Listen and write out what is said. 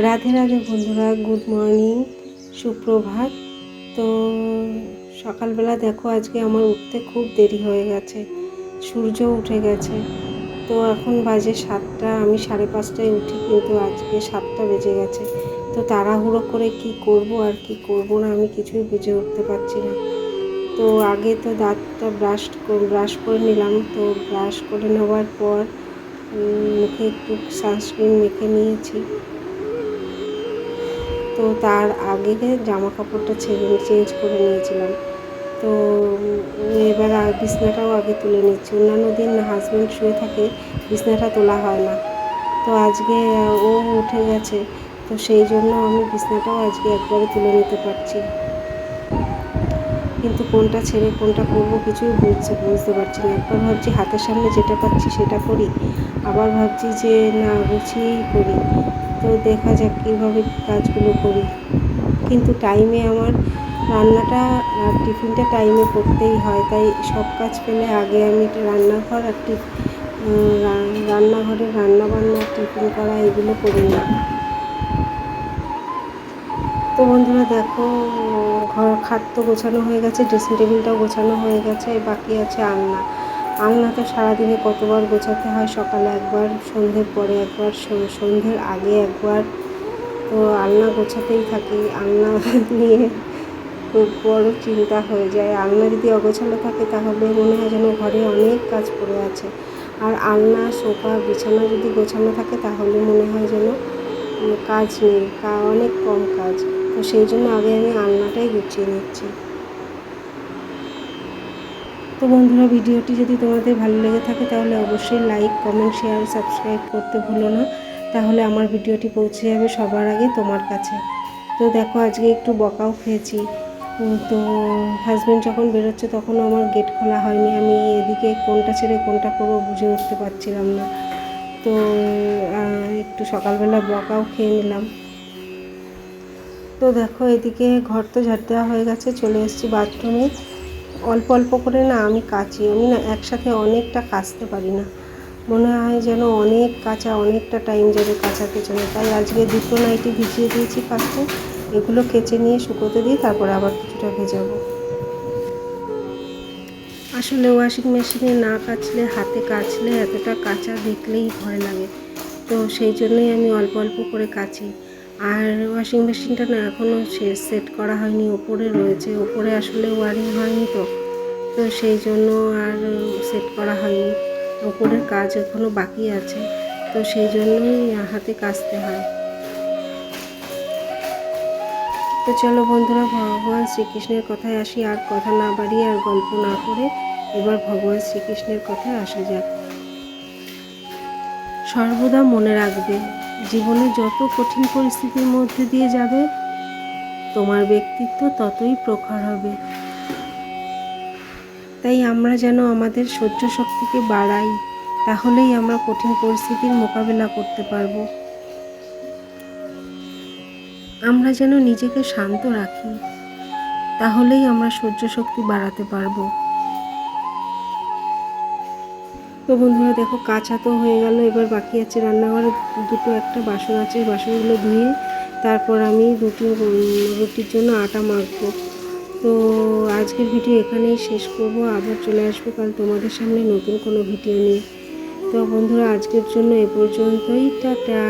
রাধে রাধে বন্ধুরা good morning সুপ্রভাত। তো সকালবেলা দেখো, আজকে আমার উঠতে খুব দেরি হয়ে গেছে, সূর্য উঠে গেছে। তো এখন বাজে সাতটা, আমি সাড়ে পাঁচটায় উঠি, কিন্তু আজকে সাতটা বেজে গেছে। তো তাড়াহুড়ো করে কি করব আর কি করব না, আমি কিছুই বুঝে উঠতে পারছি না। তো আগে তো দাঁতটা ব্রাশ ব্রাশ করে নিলাম, তো ব্রাশ করে নেওয়ার পর মুখে একটু সানস্ক্রিন মেখে নিয়েছি। তো তার আগে জামা কাপড়টা ছেড়ে চেঞ্জ করে নিয়েছিলাম। তো এবার বিছনাটাও আগে তুলে নিচ্ছি। অন্যান্য দিন হাজব্যান্ড শুয়ে থাকে, বিছনাটা তোলা হয় না। তো আজকে ও উঠে গেছে, তো সেই জন্য আমি বিছনাটাও আজকে একবারে তুলে নিতে পারছি। কিন্তু কোনটা ছেড়ে কোনটা করব কিছুই বুঝছে বুঝতে পারছি না। একবার ভাবছি হাতের সামনে যেটা পাচ্ছি সেটা করি, আবার ভাবছি যে না, গুছিয়েই করি। তো দেখা যাক কীভাবে কাজগুলো করি। কিন্তু টাইমে আমার রান্নাটা আর টিফিনটা টাইমে করতেই হয়। তাই সব কাজ পেলে আগে আমি রান্নাঘর আর রান্নাঘরে রান্না বান্না, টিফিন করা এগুলো করি না তো বন্ধুরা দেখো, ঘর খাট তো গোছানো হয়ে গেছে ড্রেসিং টেবিলটাও গোছানো হয়ে গেছে, বাকি আছে আলনা। আলনা সারাদিনে কতবার গোছাতে হয়? সকালে একবার, সন্ধ্যের পরে একবার সন্ধ্যের আগে একবার। তো আলনা গোছাতেই থাকি। আলনা নিয়ে খুব বড় চিন্তা হয়ে যায়। আলনা যদি অগোছালো থাকে, তাহলে মনে হয় যেন ঘরে অনেক কাজ পড়ে আছে। আর আলনা, সোফা, বিছানা যদি গোছানো থাকে, তাহলে মনে হয় যেন কাজ নেই। অনেক কম কাজ। তো সেই জন্য আগে আমি আলনাটাই গুছিয়ে নিচ্ছি। তো বন্ধুরা, ভিডিওটি যদি তোমাদের ভালো লেগে থাকে তাহলে অবশ্যই লাইক কমেন্ট শেয়ার সাবস্ক্রাইব করতে ভুলো না। তাহলে আমার ভিডিওটি পৌঁছে যাবে সবার আগে তোমার কাছে। তো দেখো, আজকে একটু বকাও খেয়েছি তো হাজব্যান্ড যখন বেরোচ্ছে তখনও আমার গেট খোলা হয়নি। আমি এদিকে কোনটা ছেড়ে কোনটা করব বুঝে উঠতে পারছিলাম না। তো একটু সকালবেলা বকাও খেয়ে নিলাম। তো দেখো, এদিকে ঘর তো ঝাড় দেওয়া হয়ে গেছে, চলে এসেছি বাথরুমে অল্প অল্প করে না আমি কাচি। আমি না একসাথে অনেকটা কাচতে পারি না। মনে হয় যেন অনেক কাঁচা, অনেকটা টাইম যাবে কাঁচা পেছনে। তাই আজকে দুটো নাইটি ভিজিয়ে দিয়েছি ফার্স্টে এগুলো কেচে নিয়ে শুকোতে দিই তারপরে আবার কিছুটা ভেজাবো। আসলে ওয়াশিং মেশিনে না কাচলে, হাতে কাচলে এতটা কাঁচা দেখলেই ভয় লাগে। তো সেই জন্যই আমি অল্প অল্প করে কাচি। আর ওয়াশিং মেশিনটা না এখনও সে সেট করা হয়নি, ওপরে রয়েছে। ওপরে আসলে ওয়ারিং হয়নি তো। তো সেই জন্য আর সেট করা হয়নি। ওপরের কাজ এখনও বাকি আছে। তো সেই জন্যই হাতে কাচতে হয়। তো চলো বন্ধুরা, ভগবান শ্রীকৃষ্ণের কথায় আসি। আর কথা না বাড়িয়ে আর গল্প না করে এবার ভগবান শ্রীকৃষ্ণের কথায় আসা যাক। সর্বদা মনে রাখবে জীবনে যত কঠিন পরিস্থিতির মধ্যে দিয়ে যাবে, তোমার ব্যক্তিত্ব ততই প্রখর হবে। তাই আমরা যেন আমাদের সহ্য শক্তিকে বাড়াই, তাহলেই আমরা কঠিন পরিস্থিতির মোকাবেলা করতে পারব। আমরা যেন নিজেকে শান্ত রাখি, তাহলেই আমরা সহ্য শক্তি বাড়াতে পারব। তো বন্ধুরা দেখো কাঁচা তো হয়ে গেল, এবার বাকি আছে রান্নাঘরে। দুটো একটা বাসন আছে বাসনগুলো ধুয়ে তারপর আমি রুটি রুটির জন্য আটা মাখবো। তো আজকের ভিডিও এখানেই শেষ করব, আবার চলে আসব কাল তোমাদের সামনে নতুন কোনো ভিডিও নিয়ে। তো বন্ধুরা আজকের জন্য এ পর্যন্তই, টাটা।